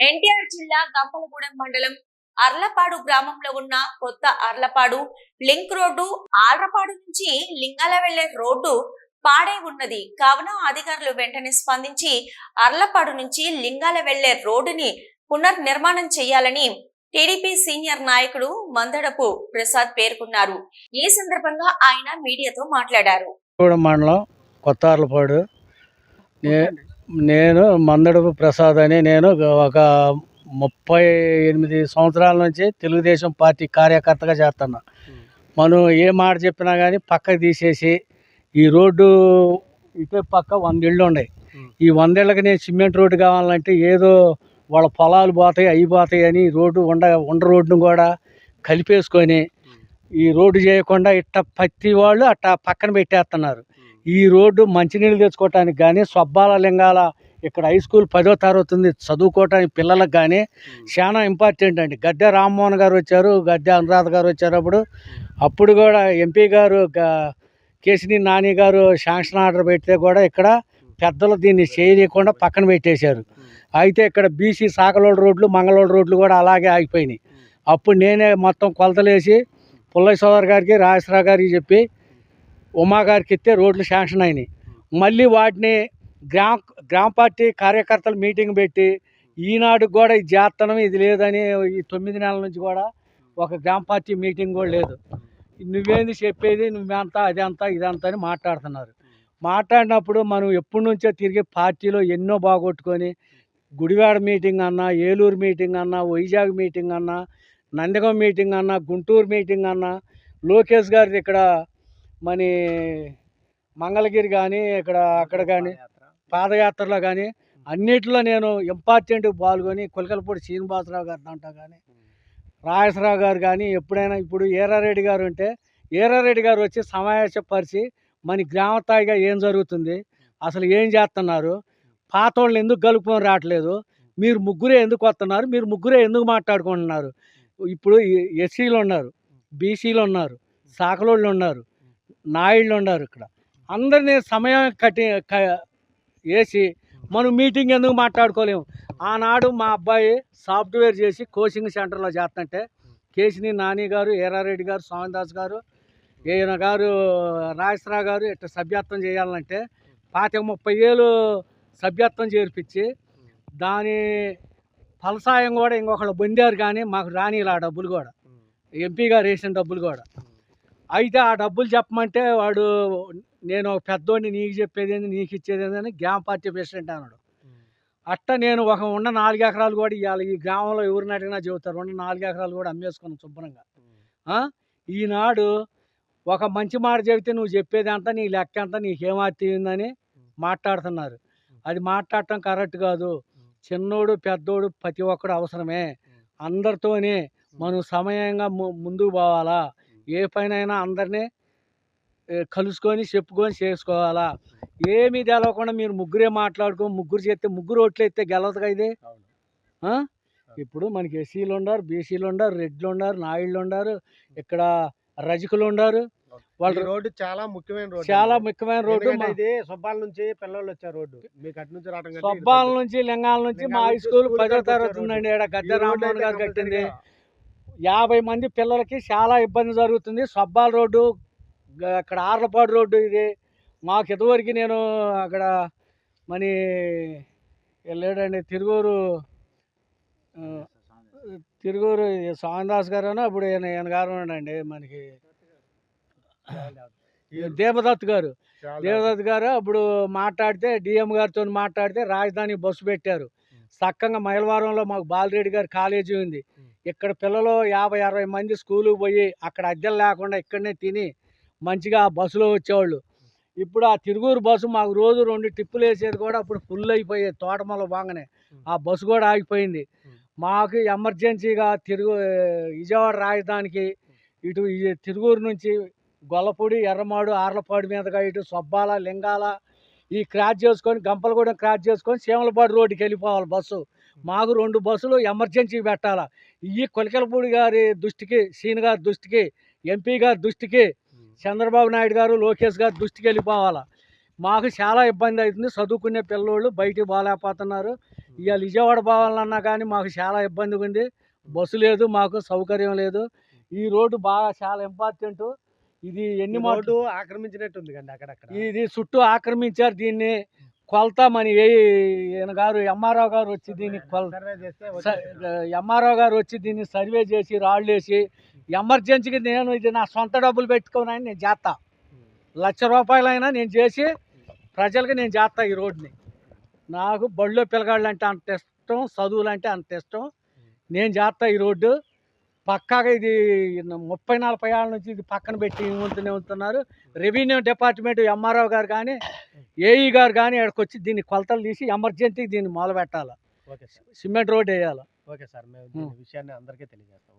ఎన్టీఆర్ జిల్లా గంపలగూడెం మండలం అర్లపాడు గ్రామంలో ఉన్న కొత్త అర్లపాడు లింక్ రోడ్డు ఆర్లపాడు నుంచి లింగాల వెళ్ళే రోడ్డు పాడై ఉన్నది. కావున అధికారులు వెంటనే స్పందించి అర్లపాడు నుంచి లింగాల వెళ్ళే రోడ్డుని పునర్నిర్మాణం చేయాలని టీడీపీ సీనియర్ నాయకుడు మందడపు ప్రసాద్ పేర్కొన్నారు. ఈ సందర్భంగా ఆయన మీడియాతో మాట్లాడారు. మండలం కొత్త అర్లపాడు. నేను మందడపు ప్రసాద్ అని నేను ఒక ముప్పై ఎనిమిది సంవత్సరాల నుంచి తెలుగుదేశం పార్టీ కార్యకర్తగా చేస్తున్నా మనం ఏ మాట చెప్పినా కానీ పక్కకు తీసేసి ఈ రోడ్డు ఇటే పక్క వంద ఇళ్ళు ఉన్నాయి. ఈ వందేళ్ళకి నేను సిమెంట్ రోడ్డు కావాలంటే ఏదో వాళ్ళ పొలాలు పోతాయి అవి పోతాయి అని రోడ్డు ఉండ ఉండ రోడ్డును కూడా కలిపేసుకొని ఈ రోడ్డు చేయకుండా ఇట్ట ప్రతి వాళ్ళు అట్ట పక్కన పెట్టేస్తున్నారు ఈ రోడ్డు మంచినీళ్ళు తెచ్చుకోవటానికి కానీ సొబ్బాల లింగాల ఇక్కడ హై స్కూల్ పదో తరగతి ఉంది చదువుకోవటానికి పిల్లలకు కానీ చాలా ఇంపార్టెంట్ అండి. గద్దె రామ్మోహన్ గారు వచ్చారు గద్దె అనురాధ గారు వచ్చారు అప్పుడు. అప్పుడు కూడా ఎంపీ గారు కేసిని నాని గారు శాంక్షన్ ఆర్డర్ పెడితే కూడా ఇక్కడ పెద్దలు దీన్ని చేయలేకుండా పక్కన పెట్టేశారు. అయితే ఇక్కడ బీసీ సాకలోడ్ రోడ్లు మంగళోడ్ రోడ్లు కూడా అలాగే ఆగిపోయినాయి. అప్పుడు నేనే మొత్తం కొలతలేసి పుల్లయ్య సోదర్ గారికి రాజేశ్వరరావు గారికి చెప్పి ఉమా గారికి ఇస్తే రోడ్లు శాంక్షన్ అయినాయి. మళ్ళీ వాటిని గ్రామ గ్రామ పార్టీ కార్యకర్తలు మీటింగ్ పెట్టి ఈనాడు కూడా ఇది చేస్తాను ఇది లేదని ఈ తొమ్మిది నెలల నుంచి కూడా ఒక గ్రామ పార్టీ మీటింగ్ కూడా లేదు. నువ్వేంది చెప్పేది నువ్వంతా అదంతా ఇదంతా అని మాట్లాడుతున్నారు. మాట్లాడినప్పుడు మనం ఎప్పటి నుంచో తిరిగి పార్టీలో ఎన్నో బాగొట్టుకొని గుడివాడ మీటింగ్ అన్నా ఏలూరు మీటింగ్ అన్నా వైజాగ్ మీటింగ్ అన్నా నందిగం మీటింగ్ అన్నా గుంటూరు మీటింగ్ అన్నా లోకేష్ గారిది ఇక్కడ మన మంగళగిరి కానీ ఇక్కడ అక్కడ కానీ పాదయాత్రలో కానీ అన్నిటిలో నేను ఇంపార్టెంట్ పాల్గొని కొలకలపూడి శ్రీనివాసరావు గారి దాంట్లో కానీ రాజేశ్వరరావు గారు కానీ ఎప్పుడైనా ఇప్పుడు ఏరారెడ్డి గారు ఉంటే ఏరారెడ్డి గారు వచ్చి సమావేశపరిచి మన గ్రామ స్థాయిగా ఏం జరుగుతుంది అసలు ఏం చేస్తున్నారు పాత వాళ్ళు ఎందుకు కలుపుకొని రావట్లేదు మీరు ముగ్గురే ఎందుకు వస్తున్నారు మీరు ముగ్గురే ఎందుకు మాట్లాడుకుంటున్నారు ఇప్పుడు ఎస్సీలు ఉన్నారు బీసీలు ఉన్నారు సాకలోళ్ళు ఉన్నారు నాయుళ్ళు ఉన్నారు ఇక్కడ. అందరినీ సమయం కట్టి వేసి మనం మీటింగ్ ఎందుకు మాట్లాడుకోలేము? ఆనాడు మా అబ్బాయి సాఫ్ట్వేర్ చేసి కోచింగ్ సెంటర్లో చేస్తుంటే కేసిని నాని గారు ఏరారెడ్డి గారు స్వామిదాస్ గారు ఈయన గారు రాజశ్రా గారు ఇట్లా సభ్యత్వం చేయాలంటే పాతిక ముప్పై ఏళ్ళు సభ్యత్వం చేర్పించి దాని ఫలసాయం కూడా ఇంకొకళ్ళు పొందారు కానీ మాకు రాని ఇలా డబ్బులు కూడా. ఎంపీ గారు వేసిన డబ్బులు కూడా. అయితే ఆ డబ్బులు చెప్పమంటే వాడు నేను ఒక పెద్దోడిని నీకు చెప్పేది ఏంది నీకు ఇచ్చేది ఏంది అని గ్రామ పార్టీ ప్రెసిడెంట్ అన్నాడు. అట్ట నేను ఒక ఉన్న నాలుగు ఎకరాలు కూడా ఇవాళ ఈ గ్రామంలో ఎవరిని అడిగినా చెబుతారు. ఉన్న నాలుగు ఎకరాలు కూడా అమ్మేసుకున్నాను శుభ్రంగా? ఈనాడు ఒక మంచి మాట చెబితే నువ్వు చెప్పేది అంతా నీ లెక్క అంతా నీకేమవుతుందని మాట్లాడుతున్నారు. అది మాట్లాడటం కరెక్ట్ కాదు. చిన్నోడు పెద్దోడు ప్రతి ఒక్కడు అవసరమే. అందరితోనే మనం సమయంగా ముందుకు పోవాలా? ఏ పనైనా అందరినీ ఏ, కలుసుకొని చెప్పుకొని చేసుకోవాలా? ఏమీ తెలవకుండా మీరు ముగ్గురే మాట్లాడుకో ముగ్గురు చేస్తే ముగ్గురు ఓట్లు ఎత్తే గెలవదుగా ఇది? ఇప్పుడు మనకి ఎస్సీలు ఉన్నారు బీసీలు ఉన్నారు రెడ్లు ఉన్నారు నాయుళ్ళు ఉన్నారు ఇక్కడ రజకులు ఈ వాళ్ళు రోడ్డు చాలా ముఖ్యమైన రోడ్డు చాలా. ముఖ్యమైన రోడ్డు ఇది సుబ్బాల నుంచి పిల్లలు వచ్చారు రోడ్డు. మీకు అటు నుంచి రావడం సొబ్బాల నుంచి లింగాల నుంచి మా హై స్కూల్ పదో తరగతి ఉందండి ఇక్కడ గద్దె రామ్మోహన్ గారు కట్టింది. యాభై మంది పిల్లలకి చాలా ఇబ్బంది జరుగుతుంది. సబ్బాల రోడ్డు అక్కడ ఆర్లపాడు రోడ్డు ఇది. మాకు ఇదివరకు నేను అక్కడ మని లేడండి తిరుగూరు తిరుగూరు స్వామిదాస్ గారు అప్పుడు ఈయన ఈయన గారు ఉన్నాడండి మనకి. దేవదత్ గారు. దేవదత్ గారు అప్పుడు మాట్లాడితే డిఎం గారితో మాట్లాడితే రాజధాని బస్సు పెట్టారు. చక్కగా మైలవరంలో మాకు బాలరెడ్డి గారి కాలేజీ ఉంది. ఇక్కడ పిల్లలు యాభై అరవై మంది స్కూలుకి పోయి అక్కడ అద్దెలు లేకుండా ఇక్కడనే తిని మంచిగా ఆ బస్సులో వచ్చేవాళ్ళు. ఇప్పుడు ఆ తిరుగురు బస్సు మాకు రోజు రెండు టిప్పులు వేసేది కూడా అప్పుడు ఫుల్ అయిపోయేది తోటమల బాగానే ఆ బస్సు కూడా ఆగిపోయింది. మాకు ఎమర్జెన్సీగా తిరుగు విజయవాడ రాజధానికి ఇటు ఈ తిరుగురు నుంచి గొల్లపూడి ఎర్రమాడు ఆర్లపాడు మీదగా ఇటు సొబ్బాల లింగాల ఈ క్రాస్ చేసుకొని గంపలగూడెం క్రాస్ చేసుకొని సీమలపాడు రోడ్డుకి వెళ్ళిపోవాలి బస్సు. మాకు రెండు బస్సులు ఎమర్జెన్సీ పెట్టాలా. ఈ కొలికలపూడి గారి దృష్టికి సీన్ గారి దృష్టికి ఎంపీ గారి దృష్టికి చంద్రబాబు నాయుడు గారు లోకేష్ గారు దృష్టికి వెళ్ళిపోవాలా. మాకు చాలా ఇబ్బంది అవుతుంది. చదువుకునే పిల్లోళ్ళు బయటికి పోలేకపోతున్నారు. ఇవాళ విజయవాడ పోవాలన్నా కానీ మాకు చాలా ఇబ్బందిగా ఉంది. బస్సు లేదు మాకు సౌకర్యం లేదు. ఈ రోడ్డు బాగా చాలా ఇంపార్టెంట్. ఇది ఎన్ని మాటలు ఆక్రమించినట్టు ఉంది కండి అక్కడక్కడ. ఇది చుట్టూ ఆక్రమించారు దీన్ని. కొలత మన ఏ ఈయన గారు ఎంఆర్ఓ గారు వచ్చి దీన్ని కొల. ఎంఆర్ఓ గారు వచ్చి దీన్ని సర్వే చేసి రాళ్ళు వేసి ఎమర్జెన్సీకి నేను ఇది నా సొంత డబ్బులు పెట్టుకుని నేను చేస్తా. లక్ష రూపాయలైనా నేను చేసి ప్రజలకి నేను చేస్తా ఈ రోడ్ని. నాకు బడిలో పిల్లగాళ్ళు అంటే అంత ఇష్టం చదువులు అంటే అంత ఇష్టం. నేను చేస్తా ఈ రోడ్డు. పక్కాగా ఇది ముప్పై నలభై ఏళ్ళ నుంచి ఇది పక్కన పెట్టి ఉంటూనే ఉంటున్నారు. రెవెన్యూ డిపార్ట్మెంట్ ఎంఆర్ఓ గారు కానీ ఏఈ గారు కానీ ఇక్కడికి వచ్చి దీన్ని కొలతలు తీసి ఎమర్జెన్సీకి దీన్ని మొదలు పెట్టాలి. Okay sir. సిమెంట్ రోడ్ వేయాలి. Okay sir. మేము విషయాన్ని అందరికీ తెలియజేస్తాం.